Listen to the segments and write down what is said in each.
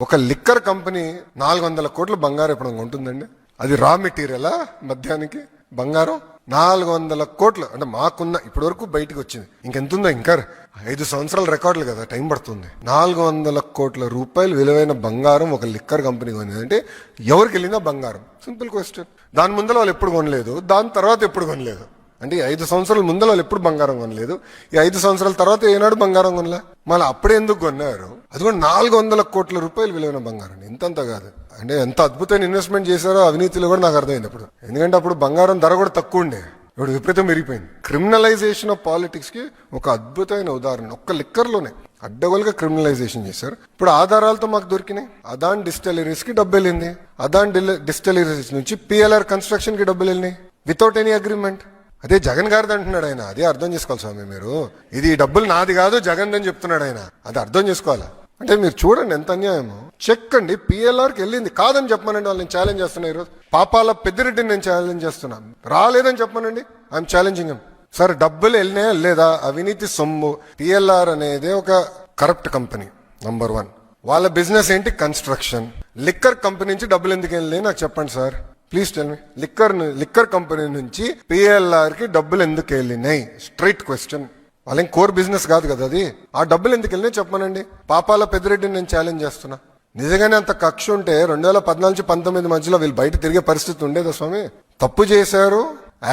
ఒక liquor company నాలుగు వందల కోట్ల బంగారం ఇప్పుడు ఉంటుందండి అది రా మెటీరియలా మధ్యానికి? బంగారం? నాలుగు వందల కోట్లు. అంటే మాకున్న ఇప్పటి వరకు బయటకు వచ్చింది. ఇంకెంతుందో ఇంకా? ఐదు సంవత్సరాల రికార్డులు కదా టైం పడుతుంది. నాలుగు వందల కోట్ల రూపాయలు విలువైన బంగారం ఒక లిక్కర్ కంపెనీ కొనేది అంటే ఎవరికి వెళ్ళిందా బంగారం. సింపుల్ క్వశ్చన్ దాని ముందర వాళ్ళు ఎప్పుడు కొనలేదు దాని తర్వాత ఎప్పుడు కొనలేదు? అంటే ఐదు సంవత్సరాల ముందర వాళ్ళు ఎప్పుడు బంగారం కొనలేదు? ఈ ఐదు సంవత్సరాల తర్వాత ఏనాడు బంగారం కొనలే? మళ్ళీ అప్పుడే ఎందుకు కొన్నారు? అది కూడా నాలుగు వందల కోట్ల రూపాయలు విలువైన బంగారం ఇంతంత కాదు. అంటే ఎంత అద్భుతమైన ఇన్వెస్ట్మెంట్ చేశారో అవినీతిలో కూడా నాకు అర్థమైంది అప్పుడు. ఎందుకంటే అప్పుడు బంగారం ధర కూడా తక్కువ ఉండే. ఇప్పుడు విపరీతం పెరిగిపోయింది. క్రిమినలైజేషన్ ఆఫ్ పాలిటిక్స్కి ఒక అద్భుతమైన ఉదాహరణ. ఒక్క లిక్కర్లోనే అడ్డగోలుగా క్రిమినలైజేషన్ చేశారు. ఇప్పుడు ఆధారాలతో మాకు దొరికినాయి. అదాన్ డిస్టలరీస్కి డబ్బు వెళ్ళింది. అదాన్ డిస్టలరీస్ నుంచి పిఎల్ఆర్ కన్స్ట్రక్షన్కి డబ్బులు వెళ్ళినాయి. వితౌట్ ఎనీ అగ్రిమెంట్ అదే జగన్ గారిది అంటున్నాడు ఆయన. అదే అర్థం చేసుకోవాలి స్వామి మీరు. ఇది డబ్బులు నాది కాదు జగన్ అని చెప్తున్నాడు ఆయన. అది అర్థం చేసుకోవాలా? అంటే మీరు చూడండి ఎంత అన్యాయమో. చెక్కండి పిఎల్ఆర్కి వెళ్ళింది. కాదని చెప్పమనండి వాళ్ళని ఛాలెంజ్ చేస్తున్నా ఈరోజు. పాపాల పెద్దిరెడ్డిని నేను ఛాలెంజ్ చేస్తున్నాను రాలేదని చెప్పమనండి. ఐఎమ్ ఛాలెంజింగ్ సార్ డబ్బులు వెళ్ళినాయా లేదా అవినీతి సొమ్ము. పిఎల్ఆర్ అనేది ఒక కరప్ట్ కంపెనీ నంబర్ వన్ వాళ్ళ బిజినెస్ ఏంటి? కన్స్ట్రక్షన్ లిక్కర్ కంపెనీ నుంచి డబ్బులు ఎందుకు వెళ్ళినాయి? నాకు చెప్పండి sir. Please tell me liquor liquor company నుంచి పిఎల్ఆర్కి డబ్బులు ఎందుకు వెళ్ళినాయి? స్ట్రైట్ క్వశ్చన్ వాళ్ళేం కోర్ బిజినెస్ కాదు కదా అది. ఆ డబ్బులు ఎందుకు వెళ్ళినాయి చెప్పమనండి. పాపాల పెద్దిరెడ్డిని నేను ఛాలెంజ్ చేస్తున్నా. నిజంగానే అంత కక్ష ఉంటే రెండు వేల పద్నాలుగు పంతొమ్మిది మధ్యలో వీళ్ళు బయట తిరిగే పరిస్థితి ఉండేదా స్వామి? తప్పు చేశారు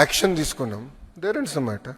యాక్షన్ తీసుకున్నాం. దేర్ ఇన్స్ మ్యాటర్